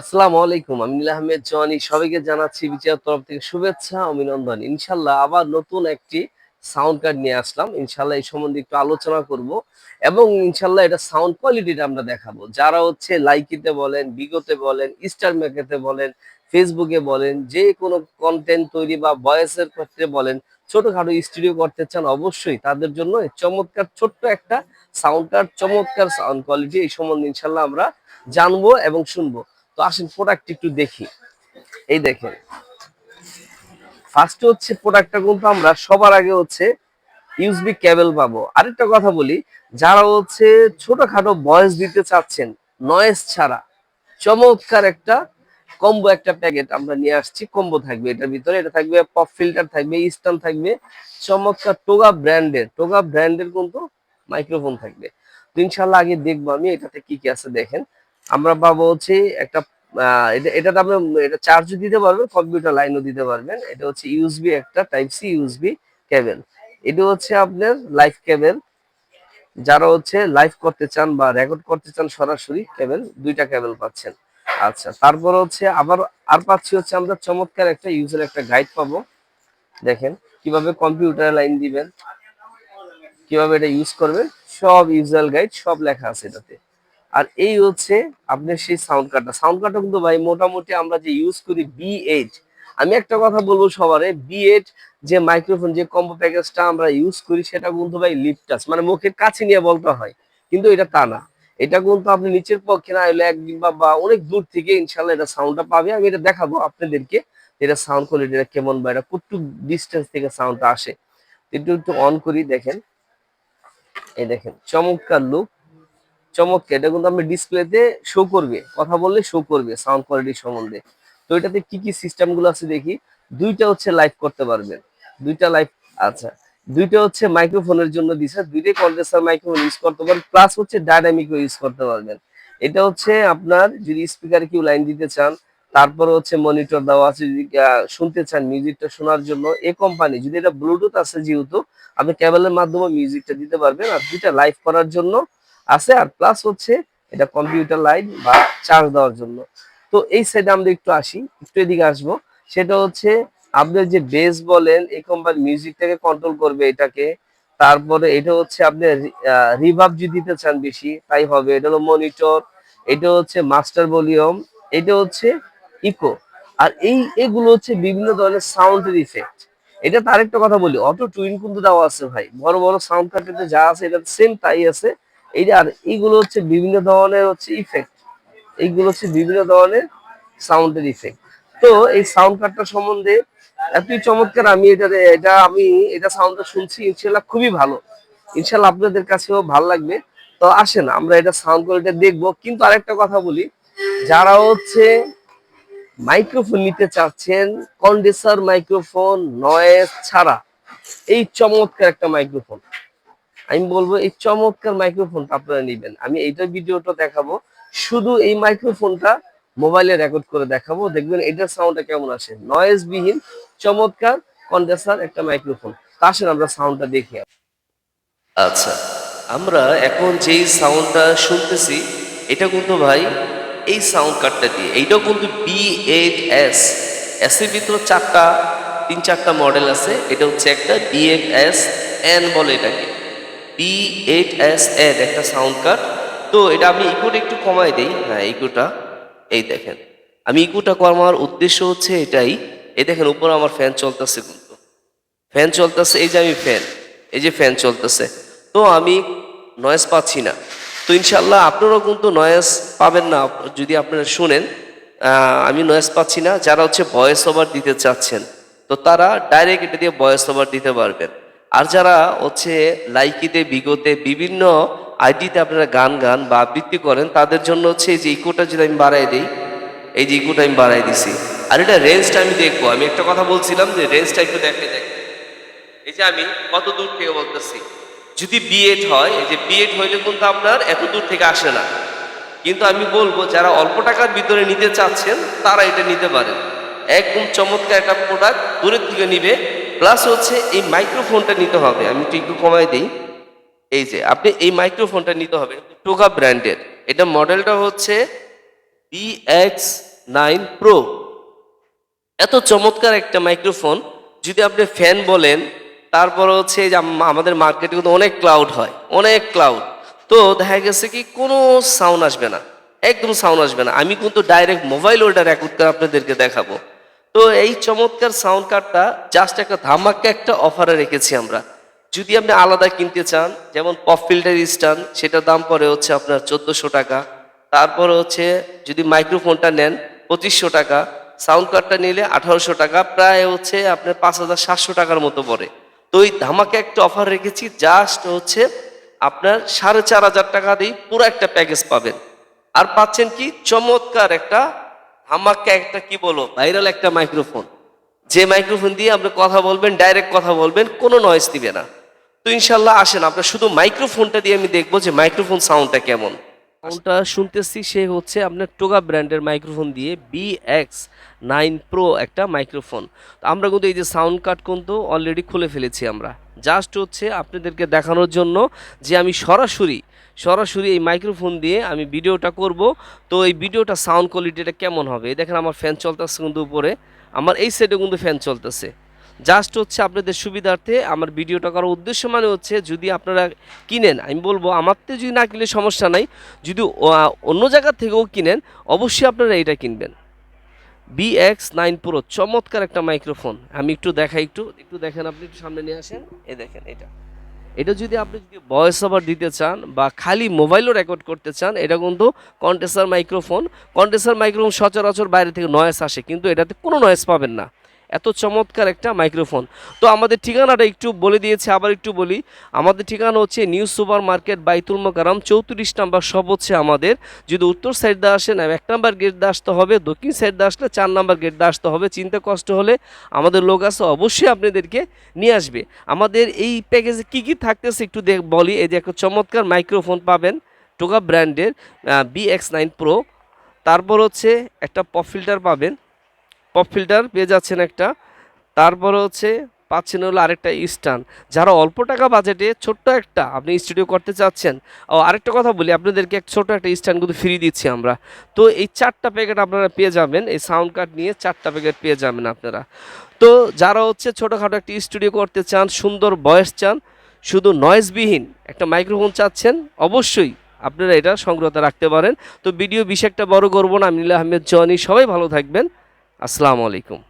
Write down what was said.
আসসালামু আলাইকুম, আমি নীল আহমেদ জনি সবাইকে জানাচ্ছি বিচার তরফ থেকে শুভেচ্ছা, অভিনন্দন। ইনশাল্লাহ আবার নতুন একটি সাউন্ড কার্ড নিয়ে আসলাম। ইনশাল্লাহ এই সম্বন্ধে একটু আলোচনা করব এবং ইনশাল্লাহ এটা সাউন্ড কোয়ালিটিটা আমরা দেখাবো। যারা হচ্ছে লাইকিতে বলেন বিগতে বলেন স্টার মেকেতে বলেন ফেসবুকে বলেন, যে কোনো কন্টেন্ট তৈরি বা ভয়েসের ক্ষেত্রে বলেন, ছোটখাটো স্টুডিও করতে চান অবশ্যই তাদের জন্য চমৎকার ছোট্ট একটা সাউন্ড কার্ড চমৎকার সাউন্ড কোয়ালিটি এই সম্বন্ধে ইনশাল্লাহ আমরা জানব এবং শুনব। তো আসেন প্রোডাক্ট একটু দেখি। এই দেখেন। ফার্স্ট হচ্ছে প্রোডাক্টটা কিন্তু আমরা সবার আগে হচ্ছে ইউএসবি কেবল পাবো। আরেকটা কথা বলি, যারা হচ্ছে ছোটখাটো ভয়েস দিতে চাচ্ছেন নয়েজ ছাড়া, চমৎকার একটা কম্বো একটা প্যাকেট আমরা নিয়ে আসছি। কম্বো থাকবে এটার ভিতরে, এটা থাকবে পপ ফিল্টার থাকবে স্টান থাকবে চমৎকার টোগা ব্র্যান্ডের টোগা ব্র্যান্ডের কিন্তু মাইক্রোফোন থাকবে। তো আগে দেখব আমি এটাতে কি কি আছে দেখেন। আমরা পাবো হচ্ছে একটা এটা এটাতে আপনি, এটা চার্জও দিতে পারবেন কম্পিউটার লাইনও দিতে পারবেন। এটা হচ্ছে ইউএসবি একটা টাইপ সি ইউএসবি কেবল এটা হচ্ছে আপনার লাইভ কেবল যারা হচ্ছে লাইভ করতে চান বা রেকর্ড করতে চান সরাসরি কেবল দুইটা কেবল পাচ্ছেন। আচ্ছা তারপর হচ্ছে আবার, আর পাচ্ছি হচ্ছে আমরা চমৎকার একটা ইউজের একটা গাইড পাবো। দেখেন, কীভাবে কম্পিউটার লাইন দিবেন, কীভাবে এটা ইউজ করবেন, সব ইউজার গাইড সব লেখা আছে এটাতে। আর এই হচ্ছে আপনার সেই সাউন্ড কার্ডটা সাউন্ড কার্ডটা কিন্তু ভাই মোটামুটি আমরা যে ইউজ করি বি এইট আমি একটা কথা বলব সবারে বি এইট যে মাইক্রোফোন যে কম্বো প্যাকেজটা আমরা ইউজ করি, সেটা কিন্তু ভাই লিপটাস মানে মুখের কাছে নিয়ে বলতে হয়। কিন্তু এটা তা না। এটা কিন্তু আপনি নিচের পক্ষে না হলে এক বা অনেক দূর থেকে ইনশাল্লাহ এটা সাউন্ডটা পাবে। আমি এটা দেখাবো আপনাদেরকে এটা সাউন্ড কোয়ালিটিটা কেমন বা এটা কতটুকু ডিস্টেন্স থেকে সাউন্ডটা আসে। একটু একটু অন করি, দেখেন। এই দেখেন, চমৎকার লুক চমৎকার, এটা কিন্তু আপনি ডিসপ্লেতে শো করবে, কথা বললে শো করবে সাউন্ড কোয়ালিটি সম্বন্ধে। তো এটাতে কি কি সিস্টেমগুলো আছে দেখি, দুইটা হচ্ছে লাইভ করতে পারবেন, দুইটা লাইভ আচ্ছা দুইটা হচ্ছে মাইক্রোফোনের জন্য দিছে, দুইটাই কন্ডেন্সার মাইক্রোফোন ইউজ করতে পারবেন প্লাস হচ্ছে ডায়নামিক ইউজ করতে পারবেন। এটা হচ্ছে আপনার যদি স্পিকারে কেউ লাইন দিতে চান, তারপরে হচ্ছে মনিটর দেওয়া আছে, যদি শুনতে চান মিউজিকটা শোনার জন্য, এ কোম্পানি যদি এটা ব্লুটুথ আছে যেহেতু, আপনি কেবলের মাধ্যমে মিউজিকটা দিতে পারবেন, আর দুইটা লাইভ করার জন্য আছে আর প্লাস হচ্ছে এটা কম্পিউটার লাইট বা চার্জ দেওয়ার জন্য। তো এই সাইডে আমরা একটু আসি, একটু এদিকে আসব। সেটা হচ্ছে আপনার যে বেস বলেন, এই কোম্পানি মিউজিকটাকে কন্ট্রোল করবে এটাকে। তারপরে এটা হচ্ছে আপনি রিভাব যদি দিতে চান বেশি, তাই হবে। এটা হলো মনিটর এটা হচ্ছে মাস্টার ভলিউম এটা হচ্ছে ইকো আর এই, এগুলো হচ্ছে বিভিন্ন ধরনের সাউন্ডের ইফেক্ট এটা তার একটা কথা বলি, অটো টুইন কিন্তু দেওয়া আছে ভাই। বড় বড় সাউন্ড কার্ডেতে যা আছে, এটা সেম তাই আছে। এই যে আর এইগুলো হচ্ছে বিভিন্ন ধরনের হচ্ছে ইফেক্ট এইগুলো হচ্ছে বিভিন্ন ধরনের সাউন্ডের ইফেক্ট তো এই সাউন্ড কার্ডটা সম্বন্ধে এতই চমৎকার আমি এটা এটা আমি এটা সাউন্ডটা শুনছি, ইনশাল্লাহ খুবই ভালো। ইনশাল্লাহ আপনাদের কাছেও ভালো লাগবে। তো আসেন, আমরা এটা সাউন্ড কোয়ালিটি দেখব। কিন্তু আরেকটা কথা বলি, যারা হচ্ছে মাইক্রোফোন নিতে চাচ্ছেন কন্ডেন্সার মাইক্রোফোন নয়েজ ছাড়া, এই চমৎকার একটা মাইক্রোফোন আমি বলব, এই চমৎকার মাইক্রোফোনটা আপনারা নেবেন। আমি এইটা ভিডিওটা দেখাবো। শুধু এই মাইক্রোফোনটা মোবাইলে রেকর্ড করে দেখাবো। দেখবেন এটার সাউন্ডটা কেমন আসে? নয়েজ বিহীন চমৎকার কন্ডেন্সার একটা মাইক্রোফোন আসেন আমরা সাউন্ডটা দেখি আচ্ছা আমরা এখন যেই সাউন্ডটা শুনতেছি, এটা কিন্তু ভাই, এই সাউন্ড কার্ডটা দিয়ে। এইটাও কিন্তু বি এইট এস এস এর ভিতরে চারটা, তিন চারটা মডেল আছে। এটা হচ্ছে একটা বি এইট এস এন বলে এটাকে। বি এইট এস এন একটা সাউন্ড কার্ড তো এটা আমি ইকোটা একটু কমাই দিই। হ্যাঁ ইকোটা এই দেখেন। আমি ইকোটা কমার উদ্দেশ্য হচ্ছে এটাই। এই দেখেন, উপরে আমার ফ্যান চলতেছে কিন্তু। ফ্যান চলতেছে, এই যে আমি ফ্যান এই যে ফ্যান চলতেছে। তো আমি নয়েজ পাচ্ছি না। তো ইনশাল্লাহ আপনারাও কিন্তু নয়েজ পাবেন না, যদি আপনারা শুনেন। আমি নয়েজ পাচ্ছি না। যারা হচ্ছে ভয়েস ওভার দিতে চাচ্ছেন, তো তারা ডাইরেক্ট এটা দিয়ে ভয়েস ওভার দিতে পারবেন। আর যারা হচ্ছে লাইকিতে, বিগতে বিভিন্ন আইডিতে আপনারা গান গান বা আবৃত্তি করেন, তাদের জন্য হচ্ছে এই যে ইকোটা যদি আমি বাড়াই দিই, এই যে ইকোটা আমি বাড়াই দিছি। আর এটা রেঞ্জটা আমি দেখব। আমি একটা কথা বলছিলাম যে রেঞ্জটা একটু দেখে দেখ এই যে আমি কত দূর থেকে বলতেছি? যদি বিএড হয়, এই যে বিএড হইলে কিন্তু আপনার এত দূর থেকে আসে না। কিন্তু আমি বলব, যারা অল্প টাকার ভিতরে নিতে চাচ্ছেন, তারা এটা নিতে পারেন। একদম চমৎকার একটা প্রোডাক্ট দূরের থেকে নিবে। প্লাস হচ্ছে এই মাইক্রোফোনটা নিতে হবে। আমি একটু একটু কমাই দিই। এই যে, আপনি এই মাইক্রোফোনটা নিতে হবে। টোকা ব্র্যান্ডের এটা মডেলটা হচ্ছে বিএক্স নাইন প্রো এত চমৎকার একটা মাইক্রোফোন যদি আপনি ফ্যান বলেন, তারপর হচ্ছে যে আমাদের মার্কেটে কিন্তু অনেক ক্লাউড হয়। অনেক ক্লাউড তো দেখা গেছে কি, কোনো সাউন্ড আসবে না। একদম সাউন্ড আসবে না। আমি কিন্তু ডাইরেক্ট মোবাইল ওটা রেকর্ড করে আপনাদেরকে দেখাবো। তো এই চমৎকার সাউন্ড কার্ডটা জাস্ট একটা ধামাকা একটা অফারে রেখেছি আমরা। যদি আপনি আলাদা কিনতে চান, যেমন পপ ফিল্টার স্ট্যান্ড সেটার দাম পরে হচ্ছে আপনার চোদ্দোশো টাকা। তারপর হচ্ছে যদি মাইক্রোফোনটা নেন, পঁচিশশো টাকা। সাউন্ড কার্ডটা নিলে আঠারোশো টাকা, প্রায় হচ্ছে আপনার পাঁচ হাজার সাতশো টাকার মতো পড়ে। তো এই ধামাকে একটা অফার রেখেছি জাস্ট হচ্ছে আপনার সাড়ে চার হাজার টাকা দিয়ে পুরো একটা প্যাকেজ পাবেন। আর পাচ্ছেন কি? চমৎকার একটা ধামাকা একটা কি বলো? ভাইরাল একটা মাইক্রোফোন। যে মাইক্রোফোন দিয়ে আপনি কথা বলবেন, ডাইরেক্ট কথা বলবেন, কোনো নয়েজ দিবে না। তো ইনশাল্লাহ আসেন আপনার শুধু মাইক্রোফোনটা দিয়ে আমি দেখব যে মাইক্রোফোন সাউন্ডটা কেমন। সাউন্ডটা শুনতেছি, সে হচ্ছে আপনার টোগা ব্র্যান্ডের মাইক্রোফোন দিয়ে বি এক্স নাইন প্রো একটা মাইক্রোফোন। তো আমরা কিন্তু এই যে সাউন্ড কার্ড কিন্তু অলরেডি খুলে ফেলেছি আমরা। জাস্ট হচ্ছে আপনাদেরকে দেখানোর জন্য যে আমি সরাসরি সরাসরি এই মাইক্রোফোন দিয়ে আমি ভিডিওটা করব। তো এই ভিডিওটা সাউন্ড কোয়ালিটিটা কেমন হবে? দেখেন আমার ফ্যান চলতেছে কিন্তু উপরে। আমার এই সাইডে কিন্তু ফ্যান চলতেছে। জাস্ট হচ্ছে আপনাদের সুবিধার্থে আমার ভিডিওটা করার উদ্দেশ্য মানে হচ্ছে যদি আপনারা কিনেন, আমি বলব আমার তো যদি না কিনলে সমস্যা নাই। যদি অন্য জায়গা থেকেও কিনেন, অবশ্যই আপনারা এটা কিনবেন। বি এক্স নাইন প্রো চমৎকার একটা মাইক্রোফোন আমি একটু দেখাই একটু। একটু দেখেন আপনি, একটু সামনে নিয়ে আসেন। এ দেখেন এটা। এটা যদি আপনি যদি ভয়েস ওভার দিতে চান বা খালি মোবাইলও রেকর্ড করতে চান, এটা কিন্তু কন্টেসার মাইক্রোফোন কন্টেসার মাইক্রোফোন সচরাচর বাইরে থেকে নয়েস আসে, কিন্তু এটাতে কোনো নয়েস পাবেন না। এত চমৎকার একটা মাইক্রোফোন। তো আমাদের ঠিকানাটা একটু বলে দিয়েছে, আবার একটু বলি। আমাদের ঠিকানা হচ্ছে নিউ সুপার মার্কেট বাইতুল মোকারাম চৌত্রিশ নাম্বার সব হচ্ছে আমাদের। যদি উত্তর সাইড দিয়ে আসেন, এক নাম্বার গেট দিয়ে আসতে হবে, দক্ষিণ সাইড দিয়ে আসলে চার নাম্বার গেট দিয়ে আসতে হবে। চিন্তা কষ্ট হলে আমাদের লোক আছে, অবশ্যই আপনাদেরকে নিয়ে আসবে। আমাদের এই প্যাকেজে কী কী থাকতেছে একটু দেখ, বলি। এই যে একটা চমৎকার মাইক্রোফোন পাবেন টোকা ব্র্যান্ডের বি এক্স নাইন প্রো তারপর হচ্ছে একটা পপ ফিল্টার পাবেন। পপ ফিল্টার পেয়ে যাচ্ছেন একটা। তারপরে হচ্ছে পাচ্ছেন হলো আরেকটা স্টান যারা অল্প টাকা বাজেটে ছোট্ট একটা আপনি স্টুডিও করতে চাচ্ছেন, ও আরেকটা কথা বলি, আপনাদেরকে এক ছোট একটা স্ট্যান্ড কিন্তু ফ্রি দিচ্ছি আমরা। তো এই চারটা প্যাকেট আপনারা পেয়ে যাবেন, এই সাউন্ড কার্ড নিয়ে চারটা প্যাকেট পেয়ে যাবেন আপনারা। তো যারা হচ্ছে ছোটোখাটো একটা স্টুডিও করতে চান, সুন্দর বয়স চান, শুধু নয়েজবিহীন একটা মাইক্রোফোন চাচ্ছেন, অবশ্যই আপনারা এটা সংগ্রহতে রাখতে পারেন। তো ভিডিও একটা বড় করব না, আমি নীলা আহমেদ, জনি, সবাই ভালো থাকবেন। আসসালামু আলাইকুম।